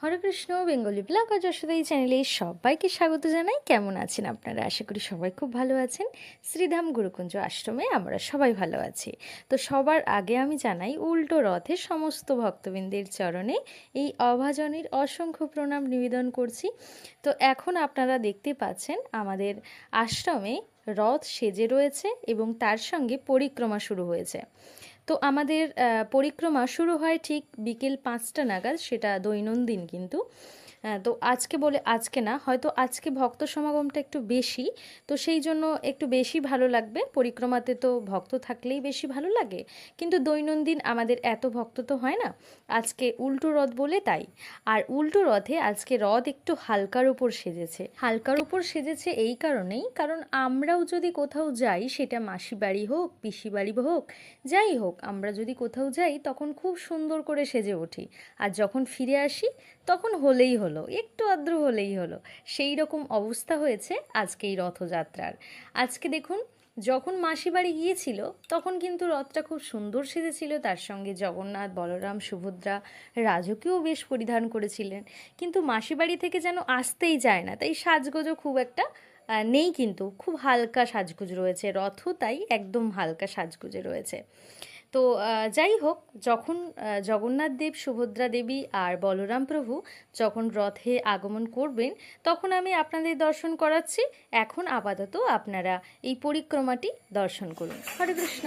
হরে Krishna, Bengali blog Jashoda এই চ্যানেলে সবাইকে স্বাগত জানাই। কেমন আছেন আপনারা? আশা করি সবাই খুব ভালো আছেন। শ্রীধাম গুরুকুঞ্জ আশ্রমে আমরা সবাই ভালো আছি। তো সবার আগে আমি জানাই, উল্টো রথে সমস্ত ভক্তবৃন্দের চরণে এই অভাজনের অসংখ্য প্রণাম নিবেদন করছি। তো এখন আপনারা দেখতে পাচ্ছেন, আমাদের আশ্রমে রথ সেজে রয়েছে এবং তার সঙ্গে পরিক্রমা শুরু হয়েছে। তো আমাদের পরিক্রমা শুরু হয় ঠিক বিকেল পাঁচটা নাগাদ সেটা দৈনন্দিন কিন্তু। তো আজকে বলে আজকে না, হয়তো আজকে ভক্ত সমাগমটা একটু বেশি, তো সেই জন্য একটু বেশি ভালো লাগবে। পরিক্রমাতে তো ভক্ত থাকলেই বেশি ভালো লাগে, কিন্তু দৈনন্দিন আমাদের এত ভক্ত তো হয় না, আজকে উল্টো রথ বলে তাই। আর উল্টো রথে আজকে রথ একটু হালকার উপর সেজেছে। হালকার উপর সেজেছে এই কারণেই, কারণ আমরাও যদি কোথাও যাই, সেটা মাসি বাড়ি হোক, পিসি বাড়ি হোক, যাই হোক, আমরা যদি কোথাও যাই, তখন খুব সুন্দর করে সেজে উঠি আর যখন ফিরে আসি, তখন হলেই হলো। একটু আদ্র হলেই হলো। সেই রকম অবস্থা হয়েছে আজকে এই রথযাত্রার। আজকে দেখুন, যখন মাসি বাড়ি গিয়েছিল, তখন কিন্তু রথটা খুব সুন্দর সেজেছিল। তার সঙ্গে জগন্নাথ, বলরাম, সুভদ্রা রাজকেও বেশ পরিধান করেছিলেন। কিন্তু মাসি বাড়ি থেকে যেন আসতেই যায় না, তাই সাজগোজও খুব একটা নেই কিন্তু। খুব হালকা সাজগোজ রয়েছে। রথও তাই একদম হালকা সাজগোজে রয়েছে। তো যাই হোক, যখন জগন্নাথ দেব, সুভদ্রা দেবী আর বলরাম প্রভু যখন রথে আগমন করবেন, তখন আমি আপনাদের দর্শন করাচ্ছি। এখন আপাতত আপনারা এই পরিক্রমাটি দর্শন করুন। হরে কৃষ্ণ।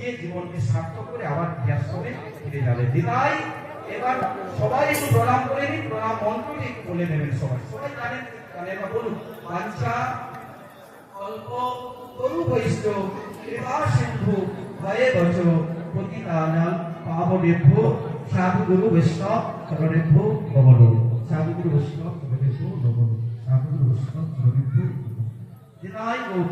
দিয়ে জীবনকে সার্থক করে আবার গ্যাসে ফিরে যাবে। দিদাই এবার সবাই একটু প্রণাম করে নিন। প্রণাম মন্ত্রটি একটু বলে নেবেন সবাই। সবাই জানেন জানেন এবার বলুন, বাঞ্ছা অল্প তরু বৈষ্ণব কৃপা সিন্ধু, ভয়ে বচ প্রতিদানাল পাবনেভ্য সাধু গুরু বৈষ্ণব, চরণেভ্য, নমন। সাধু গুরু বৈষ্ণব, চরণেভ্য, নমন। সাধু গুরু বৈষ্ণব, চরণেভ্য দিদাই গৌর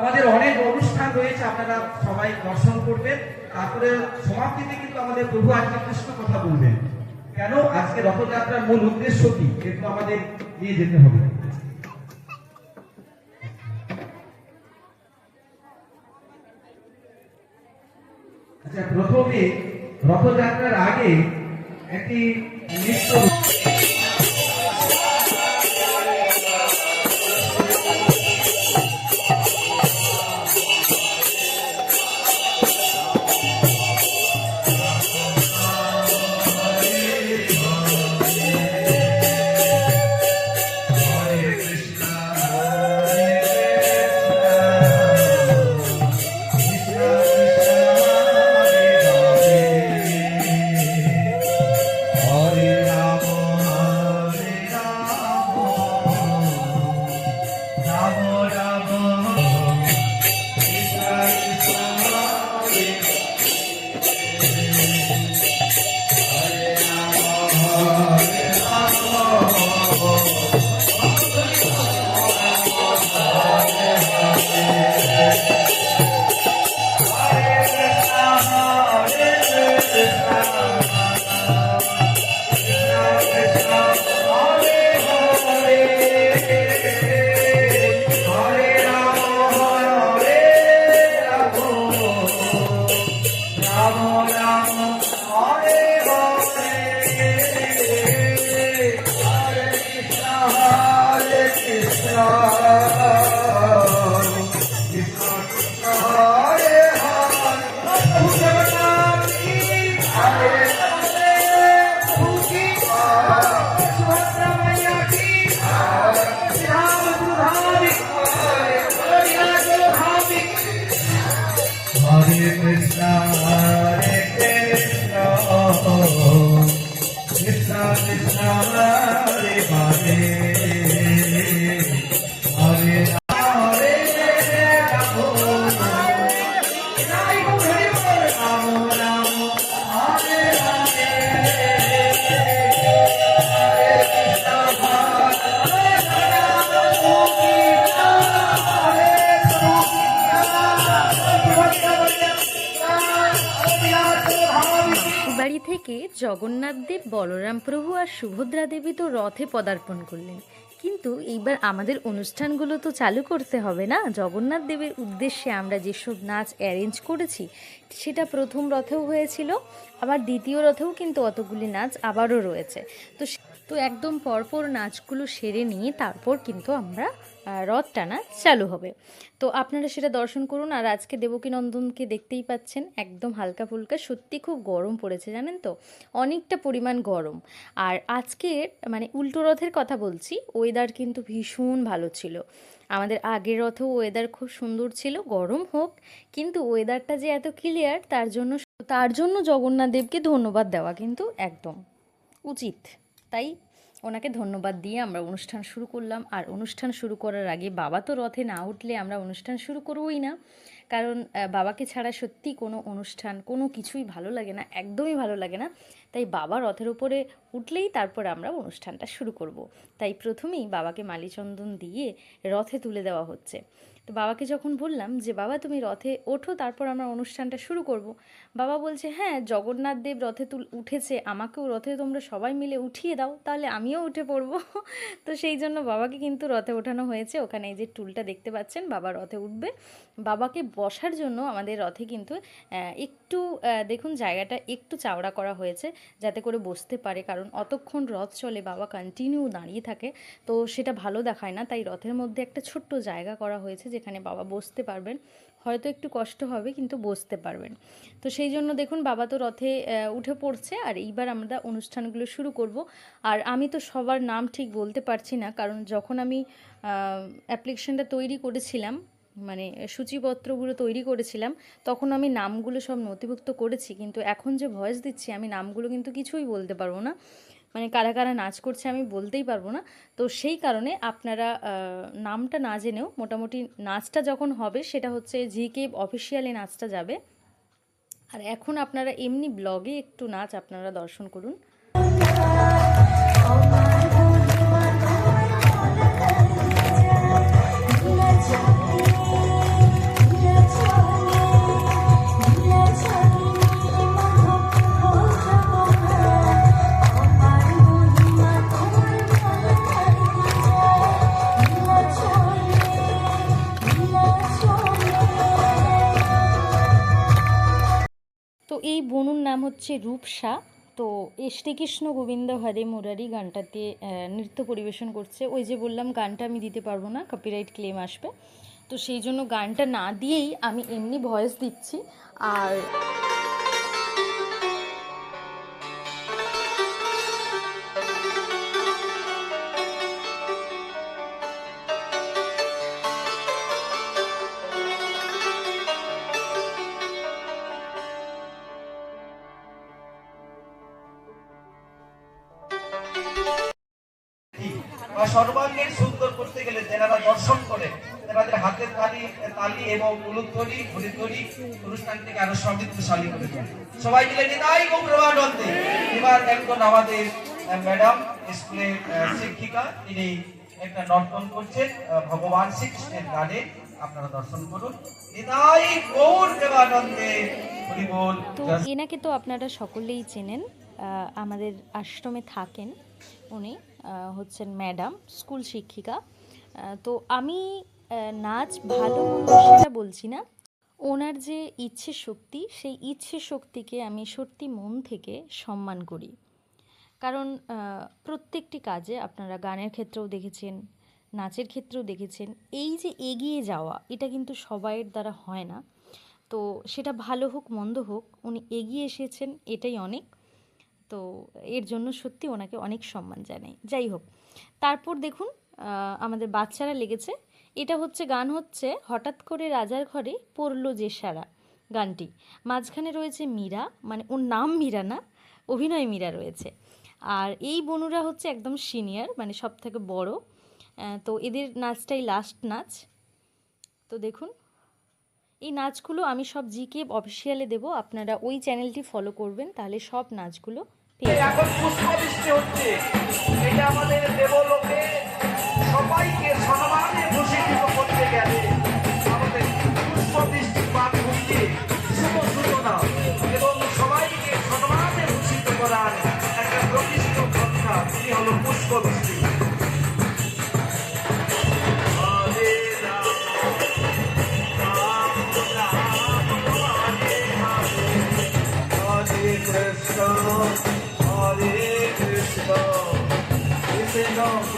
আমাদের অনেক অনুষ্ঠান রয়েছে, আপনারা সবাই দর্শন করবেন। তারপরে সমাপ্তিতে কিন্তু আমাদের প্রভু আজকে কৃষ্ণ কথা বলবেন। কেন? আজকে রথযাত্রার মূল উদ্দেশ্য কি? কিন্তু আমাদের নিয়ে যেতে হবে। আচ্ছা প্রথমে রথযাত্রার আগে একটি নৃত্য কৃষ্ণ কৃষ্ণ থেকে জগন্নাথ দেব, বলরাম প্রভু আর সুভদ্রা দেবী তো রথে পদার্পণ করলেন। কিন্তু এইবার আমাদের অনুষ্ঠানগুলো তো চালু করতে হবে না? জগন্নাথ দেবের উদ্দেশ্যে আমরা যেসব নাচ অ্যারেঞ্জ করেছি, সেটা প্রথম রথেও হয়েছিল, আবার দ্বিতীয় রথেও কিন্তু অতগুলি নাচ আবারও রয়েছে। তো তো একদম পরপর নাচগুলো সেরে নিয়ে তারপর কিন্তু আমরা রথ টানা চালু হবে। তো আপনারা সেটা দর্শন করুন আর আজকে দেবকী নন্দনকে দেখতেই পাচ্ছেন, একদম হালকা ফুলকা, সত্যি খুব গরম পড়েছে জানেন তো? অনেকটা পরিমাণ গরম। আর আজকের মানে উল্টো রথের কথা বলছি ওয়েদার কিন্তু ভীষণ ভালো ছিল। আমাদের আগের রথেও ওয়েদার খুব সুন্দর ছিল, গরম হোক, কিন্তু ওয়েদারটা যে এত ক্লিয়ার তার জন্য তার জন্য জগন্নাথ দেবকে ধন্যবাদ দেওয়া কিন্তু একদম উচিত। তাই ওনাকে ধন্যবাদ দিয়ে আমরা অনুষ্ঠান শুরু করলাম। আর অনুষ্ঠান শুরু করার আগে বাবা তো রথে না উঠলে আমরা অনুষ্ঠান শুরু করবোই না। কারণ বাবাকে ছাড়া সত্যি কোনো অনুষ্ঠান কোনো কিছুই ভালো লাগে না, একদমই ভালো লাগে না। তাই বাবা রথের উপরে উঠলেই তারপর আমরা অনুষ্ঠানটা শুরু করব। তাই প্রথমেই বাবাকে মালিচন্দন দিয়ে রথে তুলে দেওয়া হচ্ছে তো বাবাকে যখন বললাম যে, বাবা, তুমি রথে ওঠো, তারপর আমরা অনুষ্ঠানটা শুরু করব। বাবা বলছে হ্যাঁ জগন্নাথ দেব রথে তুল, উঠেছে, আমাকেও রথে তোমরা সবাই মিলে উঠিয়ে দাও, তাহলে আমিও উঠে পড়ব তো সেই জন্য বাবাকে কিন্তু রথে ওঠানো হয়েছে ওখানে এই যে টুলটা দেখতে পাচ্ছেন, বাবা রথে উঠবে বাবাকে বসার জন্য আমাদের রথে কিন্তু একটু দেখুন, জায়গাটা একটু চাওড়া করা হয়েছে, যাতে করে বসতে পারে কারণ অতক্ষণ রথ চলে বাবা কন্টিনিউ দাঁড়িয়ে থাকে, তো সেটা ভালো দেখায় না। তাই রথের মধ্যে একটা ছোট্ট জায়গা করা হয়েছে যেখানে বাবা বসতে পারবেন। হয়তো একটু কষ্ট হবে, কিন্তু বসতে পারবেন। তো সেই জন্য দেখুন, বাবা তো রথে উঠে পড়ছে। আর এইবার আমরা অনুষ্ঠানগুলো শুরু করব। আর আমি তো সবার নাম ঠিক বলতে পারছি না, কারণ যখন আমি অ্যাপ্লিকেশনটা তৈরি করেছিলাম মানে সূচিপত্রগুলো তৈরি করেছিলাম, তখন আমি নামগুলো সব নথিভুক্ত করেছি, কিন্তু এখন যে ভয়েস দিচ্ছি, আমি নামগুলো কিন্তু কিছুই বলতে পারব না। মানে কারা কারা নাচ করছে আমি বলতেই পারব না। তো সেই কারণে আপনারা নামটা না জেনেও মোটামুটি নাচটা যখন হবে, সেটা হচ্ছে জি কে অফিসিয়ালি নাচটা যাবে। আর এখন আপনারা এমনি ব্লগে একটু নাচ আপনারা দর্শন করুন। তো হচ্ছে রূপসা। তো শ্রীকৃষ্ণ গোবিন্দ হরে মুরারি গানটাতে নৃত্য পরিবেশন করছে। ওই যে বললাম, গানটা আমি দিতে পারব না কপিরাইট ক্লেম আসবে। তো সেই জন্য গানটা না দিয়েই আমি এমনি ভয়েস দিচ্ছি। আর তালি এবং উলুধ্বনি ঘুরিধ্বনি অনুষ্ঠানটিকে আরও সমৃদ্ধশালী করে সবাই মিলে নিতাই গৌরবানন্দে এবার একজন আমাদের ম্যাডাম স্কুলের শিক্ষিকা তিনি একটা নর্তন করছেন ভগবান শ্রীকৃষ্ণের গানে। আপনারা দর্শন করুন। নিতাই গৌর দেবানন্দে এনাকে তো আপনারা সকলেই চেনেন আমাদের আশ্রমে থাকেন উনি হচ্ছেন ম্যাডাম স্কুল শিক্ষিকা। তো আমি নাচ ভালো সেটা বলছি না। ওনার যে ইচ্ছে শক্তি, সেই ইচ্ছে শক্তিকে আমি সত্যি মন থেকে সম্মান করি। কারণ প্রত্যেকটি কাজে আপনারা গানের ক্ষেত্রেও দেখেছেন, নাচের ক্ষেত্রেও দেখেছেন, এই যে এগিয়ে যাওয়া, এটা কিন্তু সবাইয়ের দ্বারা হয় না। তো সেটা ভালো হোক, মন্দ হোক, উনি এগিয়ে এসেছেন এটাই অনেক। তো এর জন্য সত্যি ওনাকে অনেক সম্মান জানাই। যাই হোক, তারপর দেখুন আমাদের বাচ্চারা লেগেছে। এটা হচ্ছে গান হচ্ছে হঠাৎ করে রাজার ঘরে পড়ল যে সারা গানটি। মাঝখানে রয়েছে মীরা মানে ওর নাম মীরা না, অভিনয় মীরা রয়েছে। আর এই বনুরা হচ্ছে একদম সিনিয়র মানে সব থেকে বড় তো এদের নাচটাই লাস্ট নাচ। তো দেখুন, এই নাচগুলো আমি সব জিকে অফিসিয়ালে দেবো। আপনারা ওই চ্যানেলটি ফলো করবেন, তাহলে সব নাচগুলো পেয়ে হচ্ছে। এটা আমাদের দেবলোকে সবাইকে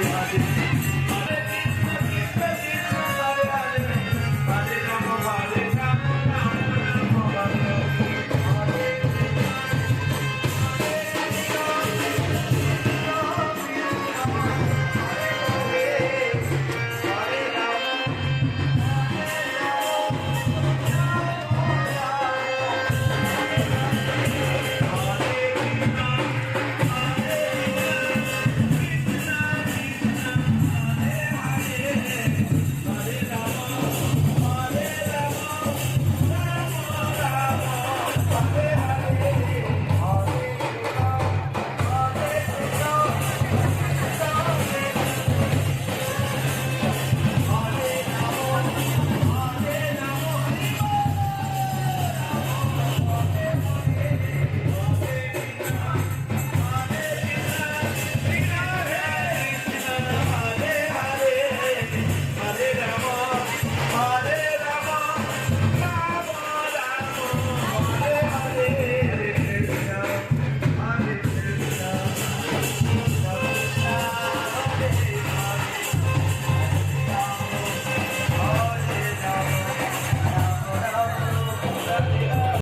happy, happy.